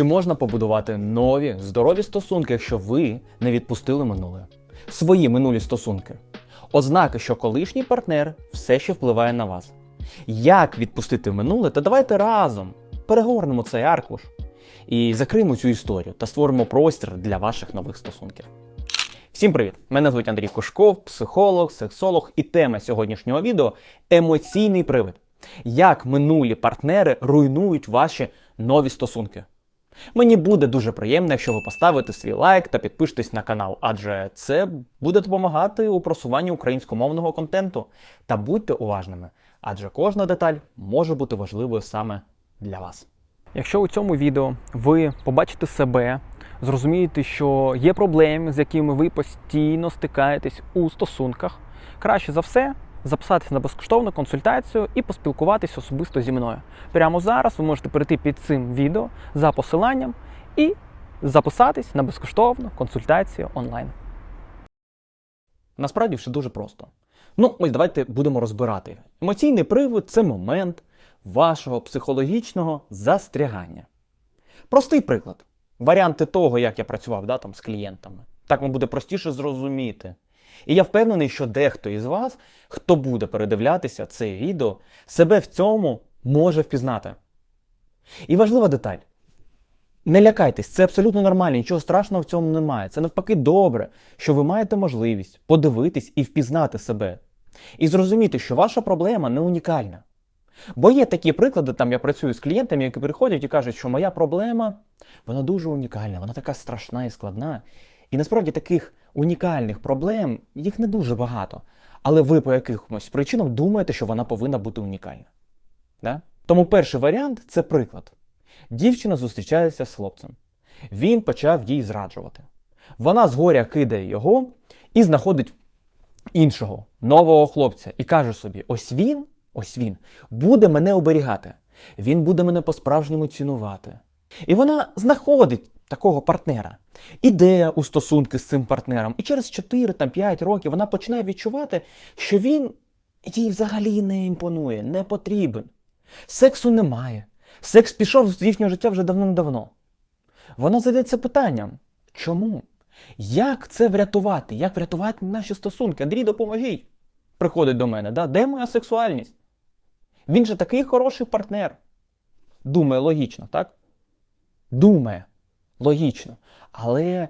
Чи можна побудувати нові здорові стосунки, якщо ви не відпустили минуле? Свої минулі стосунки. Ознаки, що колишній партнер все ще впливає на вас. Як відпустити минуле? Та давайте разом перегорнемо цей аркуш і закриємо цю історію та створимо простір для ваших нових стосунків. Всім привіт! Мене звуть Андрій Кушков, психолог, сексолог, і тема сьогоднішнього відео емоційний привид. Як минулі партнери руйнують ваші нові стосунки. Мені буде дуже приємно, якщо ви поставите свій лайк та підпишетесь на канал, адже це буде допомагати у просуванні українськомовного контенту. Та будьте уважними, адже кожна деталь може бути важливою саме для вас. Якщо у цьому відео ви побачите себе, зрозумієте, що є проблеми, з якими ви постійно стикаєтесь у стосунках, краще за все записатися на безкоштовну консультацію і поспілкуватись особисто зі мною. Прямо зараз ви можете перейти під цим відео за посиланням і записатись на безкоштовну консультацію онлайн. Насправді все дуже просто. Ну, ось давайте будемо розбирати. Емоційний привид це момент вашого психологічного застрягання. Простий приклад. Варіанти того, як я працював да, там, з клієнтами. Так вам буде простіше зрозуміти. І я впевнений, що дехто із вас, хто буде передивлятися це відео, себе в цьому може впізнати. І важлива деталь. Не лякайтесь, це абсолютно нормально, нічого страшного в цьому немає. Це навпаки добре, що ви маєте можливість подивитись і впізнати себе. І зрозуміти, що ваша проблема не унікальна. Бо є такі приклади, там я працюю з клієнтами, які приходять і кажуть, що моя проблема вона дуже унікальна, вона така страшна і складна. І насправді таких унікальних проблем їх не дуже багато. Але ви по якихось причинам думаєте, що вона повинна бути унікальна. Да? Тому перший варіант це приклад. Дівчина зустрічається з хлопцем. Він почав їй зраджувати. Вона згоря кидає його і знаходить іншого, нового хлопця, і каже собі: ось він, ось він буде мене оберігати, він буде мене по-справжньому цінувати. І вона знаходить такого партнера, іде у стосунки з цим партнером, і через 4-5 років вона починає відчувати, що він їй взагалі не імпонує, не потрібен. Сексу немає. Секс пішов з їхнього життя вже давним-давно. Вона задається питанням: чому? Як це врятувати? Як врятувати наші стосунки? Андрій, допоможіть. Приходить до мене, да? де моя сексуальність? Він же такий хороший партнер. Думає логічно, так? Думає логічно. Але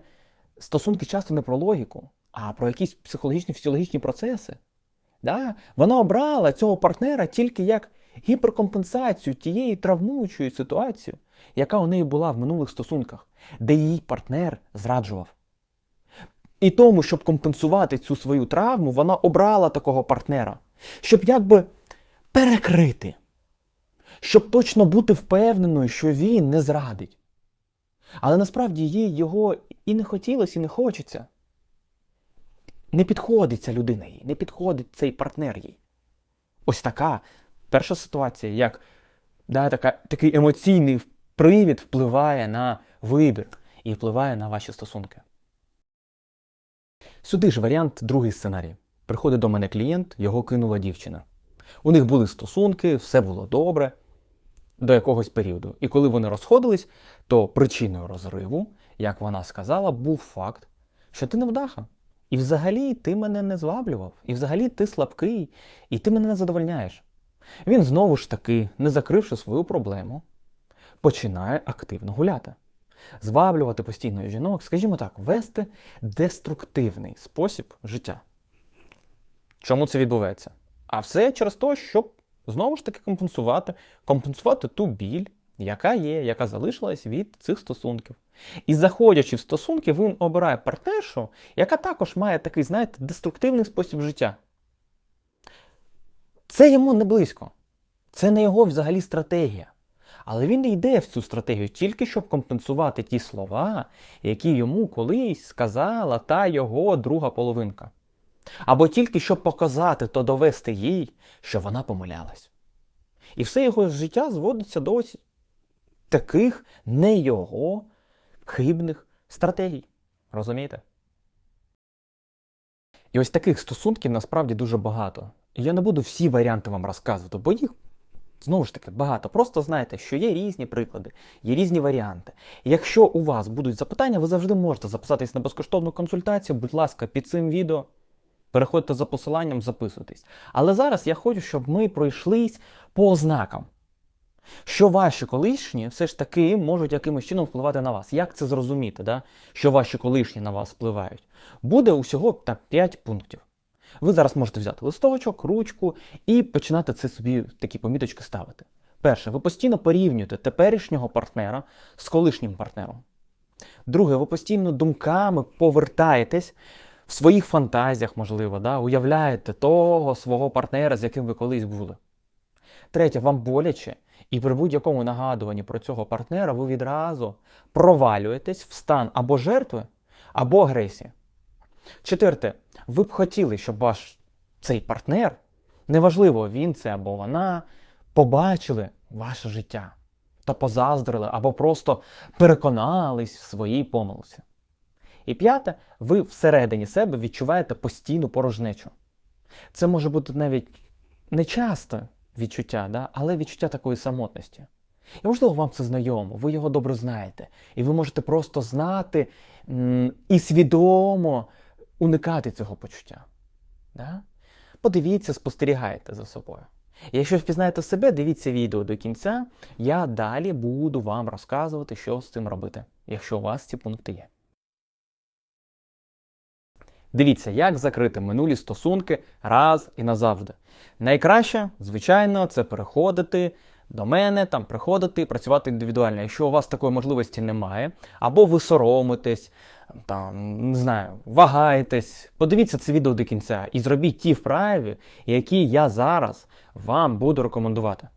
стосунки часто не про логіку, а про якісь психологічні фізіологічні процеси. Да? Вона обрала цього партнера тільки як гіперкомпенсацію тієї травмуючої ситуації, яка у неї була в минулих стосунках, де її партнер зраджував. І тому, щоб компенсувати цю свою травму, вона обрала такого партнера, щоб якби перекрити, щоб точно бути впевненою, що він не зрадить. Але насправді їй його і не хотілося, і не хочеться. Не підходить ця людина їй, не підходить цей партнер їй. Ось така перша ситуація, як да, така, такий емоційний привід впливає на вибір і впливає на ваші стосунки. Сюди ж варіант другий сценарій. Приходить до мене клієнт, його кинула дівчина. У них були стосунки, все було добре до якогось періоду. І коли вони розходились, то причиною розриву, як вона сказала, був факт, що ти невдаха. І взагалі ти мене не зваблював, і взагалі ти слабкий, і ти мене не задовольняєш. Він знову ж таки, не закривши свою проблему, починає активно гуляти. Зваблювати постійно жінок, скажімо так, вести деструктивний спосіб життя. Чому це відбувається? А все через те, щоб знову ж таки компенсувати, компенсувати ту біль, яка є, яка залишилась від цих стосунків. І заходячи в стосунки, він обирає партнершу, яка також має такий, знаєте, деструктивний спосіб життя. Це йому не близько. Це не його взагалі стратегія. Але він йде в цю стратегію тільки щоб компенсувати ті слова, які йому колись сказала та його друга половинка. Або тільки щоб показати та довести їй, що вона помилялась. І все його життя зводиться до ось таких не його хибних стратегій. Розумієте? І ось таких стосунків насправді дуже багато. І я не буду всі варіанти вам розказувати, бо їх Знову ж таки, багато. Просто знайте, що є різні приклади, є різні варіанти. Якщо у вас будуть запитання, ви завжди можете записатись на безкоштовну консультацію. Будь ласка, під цим відео переходьте за посиланням, записуйтесь. Але зараз я хочу, щоб ми пройшлись по ознакам. Що ваші колишні все ж таки можуть якимось чином впливати на вас. Як це зрозуміти, да? що ваші колишні на вас впливають? Буде усього так 5 пунктів. Ви зараз можете взяти листочок, ручку і починати це собі такі поміточки ставити. Перше, ви постійно порівнюєте теперішнього партнера з колишнім партнером. Друге, ви постійно думками повертаєтесь в своїх фантазіях, можливо, да? уявляєте того свого партнера, з яким ви колись були. Третє, вам боляче, і при будь-якому нагадуванні про цього партнера ви відразу провалюєтесь в стан або жертви, або агресії. Четверте, ви б хотіли, щоб ваш цей партнер, неважливо, він це або вона, побачили ваше життя та позаздрили, або просто переконались в своїй помилці. І п'яте, ви всередині себе відчуваєте постійну порожнечу. Це може бути навіть не часто відчуття, да? але відчуття такої самотності. І можливо, вам це знайомо, ви його добре знаєте. І ви можете просто знати і свідомо уникати цього почуття. Да? Подивіться, спостерігайте за собою. І Якщо впізнаєте себе, дивіться відео до кінця. Я далі буду вам розказувати, що з цим робити, якщо у вас ці пункти є. Дивіться, як закрити минулі стосунки раз і назавжди. Найкраще, звичайно, це переходити до мене, там приходити, працювати індивідуально. Якщо у вас такої можливості немає, або ви соромитесь, там, не знаю, вагаєтесь, подивіться це відео до кінця і зробіть ті вправи, які я зараз вам буду рекомендувати.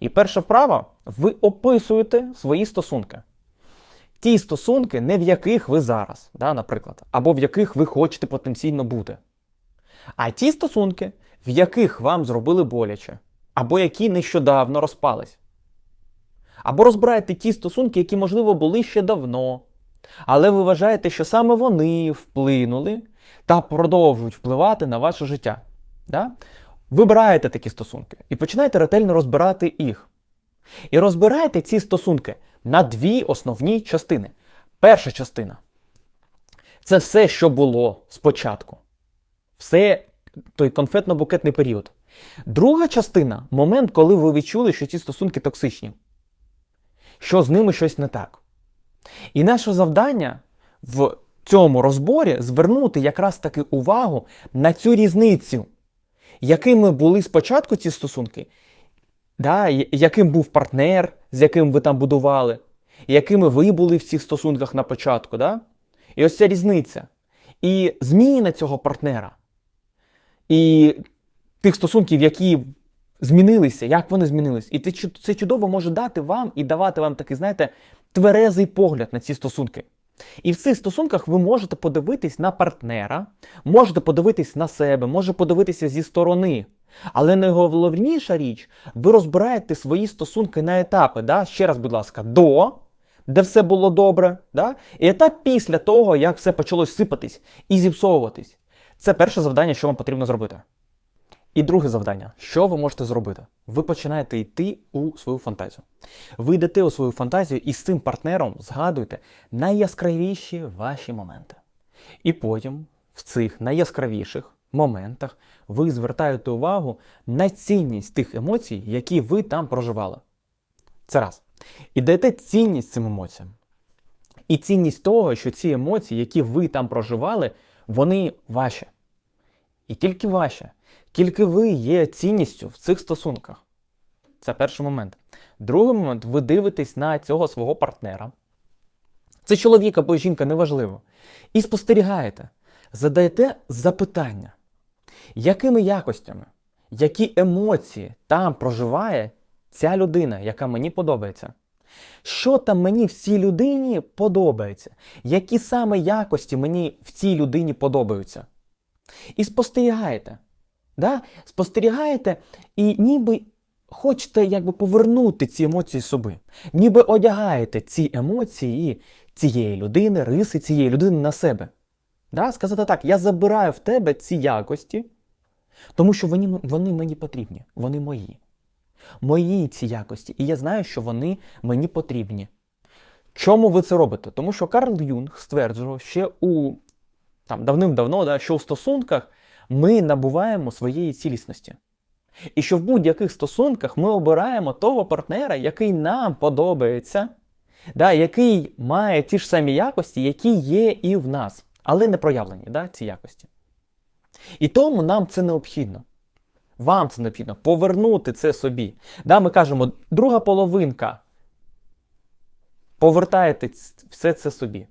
І перша вправа, ви описуєте свої стосунки. Ті стосунки, не в яких ви зараз, да, наприклад, або в яких ви хочете потенційно бути. А ті стосунки, в яких вам зробили боляче, або які нещодавно розпались. Або розбирайте ті стосунки, які, можливо, були ще давно, але ви вважаєте, що саме вони вплинули та продовжують впливати на ваше життя. Да? Вибираєте такі стосунки і починаєте ретельно розбирати їх. І розбирайте ці стосунки на дві основні частини. Перша частина це все, що було спочатку. Все той конфетно-букетний період. Друга частина момент, коли ви відчули, що ці стосунки токсичні, що з ними щось не так. І наше завдання в цьому розборі звернути якраз таки увагу на цю різницю, якими були спочатку ці стосунки, да, яким був партнер, з яким ви там будували, якими ви були в цих стосунках на початку. Да? І ось ця різниця. І зміна цього партнера, і тих стосунків, які змінилися, як вони змінились. І це чудово може дати вам і давати вам такий, знаєте, тверезий погляд на ці стосунки. І в цих стосунках ви можете подивитись на партнера, можете подивитись на себе, можете подивитися зі сторони. Але найголовніша річ, ви розбираєте свої стосунки на етапи. Да? Ще раз, будь ласка, до, де все було добре, да? і етап після того, як все почало сипатись і зіпсовуватись. Це перше завдання, що вам потрібно зробити. І друге завдання, що ви можете зробити? Ви починаєте йти у свою фантазію. Ви йдете у свою фантазію і з цим партнером згадуєте найяскравіші ваші моменти. І потім в цих найяскравіших моментах ви звертаєте увагу на цінність тих емоцій, які ви там проживали. Це раз. І даєте цінність цим емоціям. І цінність того, що ці емоції, які ви там проживали, вони ваші. І тільки ваші. Тільки ви є цінністю в цих стосунках. Це перший момент. Другий момент, ви дивитесь на цього свого партнера. Це чоловік або жінка, неважливо. І спостерігаєте, задаєте запитання, якими якостями, які емоції там проживає ця людина, яка мені подобається. Що там мені в цій людині подобається? Які саме якості мені в цій людині подобаються? І спостерігаєте. Да? Спостерігаєте і ніби хочете якби повернути ці емоції собі. Ніби одягаєте ці емоції цієї людини, риси цієї людини на себе. Да? Сказати так, я забираю в тебе ці якості, тому що вони, вони мені потрібні, вони мої. Мої ці якості, і я знаю, що вони мені потрібні. Чому ви це робите? Тому що Карл Юнг стверджував ще у там, давним-давно, да, що у стосунках ми набуваємо своєї цілісності. І що в будь-яких стосунках ми обираємо того партнера, який нам подобається, да, який має ті ж самі якості, які є і в нас, але не проявлені да, ці якості. І тому нам це необхідно. Вам це необхідно повернути це собі. Да, ми кажемо, друга половинка. Повертаєте все це собі.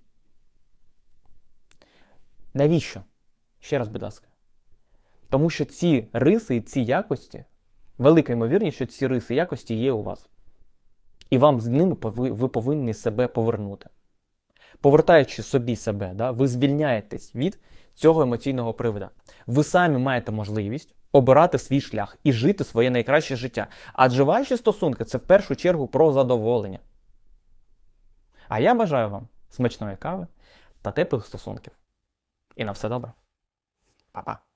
Навіщо? Ще раз, будь ласка. Тому що ці риси і ці якості, велика ймовірність, що ці риси і якості є у вас. І вам з ними ви повинні себе повернути. Повертаючи собі себе, да, ви звільняєтесь від цього емоційного привода. Ви самі маєте можливість обирати свій шлях і жити своє найкраще життя. Адже ваші стосунки це в першу чергу про задоволення. А я бажаю вам смачної кави та теплих стосунків. І на все добре. Па-па.